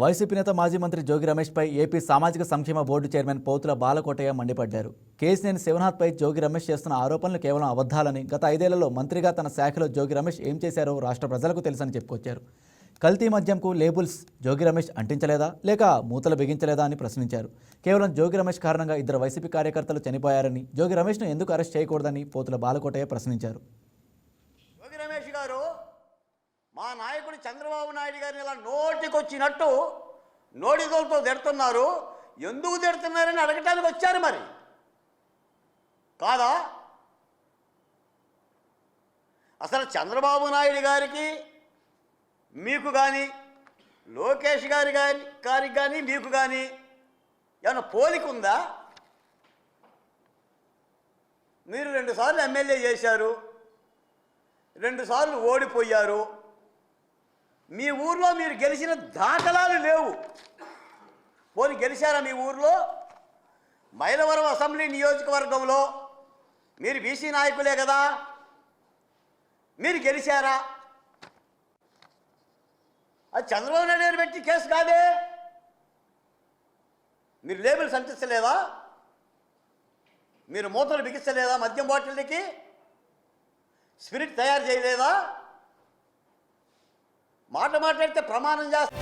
YCP నేత మాజీ మంత్రి జోగి రమేష్పై ఏపీ సామాజిక సంక్షేమ బోర్డు చైర్మన్ పోతుల బాలకోటయ్య మండిపడ్డారు. కేసినేని శివనాథ్పై జోగి రమేష్ చేస్తున్న ఆరోపణలు కేవలం అబద్ధాలని గత ఐదేళ్ళలో మంత్రిగా తన శాఖలో జోగి రమేష్ ఏం చేశారో రాష్ట్ర ప్రజలకు తెలుసని చెప్పుకొచ్చారు. కల్తీ మద్యంకు లేబుల్స్ జోగి రమేష్ అంటించలేదా? లేక మూతలు బిగించలేదా అని ప్రశ్నించారు. కేవలం జోగి రమేష్ కారణంగా ఇద్దరు వైసీపీ కార్యకర్తలు చనిపోయారని జోగి రమేష్ను ఎందుకు అరెస్ట్ చేయకూడదని పోతుల బాలకోటయ్య ప్రశ్నించారు యోగి రమేష్ గారు మా నాయకుడు చంద్రబాబు నాయుడు గారిని ఇలా నోటికొచ్చినట్టు నోటిదోలతో తిడుతున్నారు. ఎందుకు తిడుతున్నారని అడగటానికి వచ్చారు మరి. కాదా? అసలు చంద్రబాబు నాయుడు గారికి మీకు కానీ లోకేష్ గారి గారి గారికి కానీ మీకు కానీ ఏమైనా పోలిక ఉందా? మీరు రెండుసార్లు ఎమ్మెల్యే చేశారు. రెండుసార్లు ఓడిపోయారు. మీ ఊర్లో మీరు గెలిచిన దాఖలాలు లేవు. పోనీ గెలిచారా మీ ఊర్లో? మైలవరం అసెంబ్లీ నియోజకవర్గంలో మీరు బీసీ నాయకులే కదా. మీరు గెలిచారా? అది చంద్రబాబు నాయుడు గారు పెట్టి కేసు కాదే. మీరు లేబుల్ అంటించలేదా? మీరు మూతలు బిగించలేదా మద్యం బాటిల్కి స్పిరిట్ తయారు చేయలేదా? మాట మాట్లాడితే ప్రమాణం చేస్తా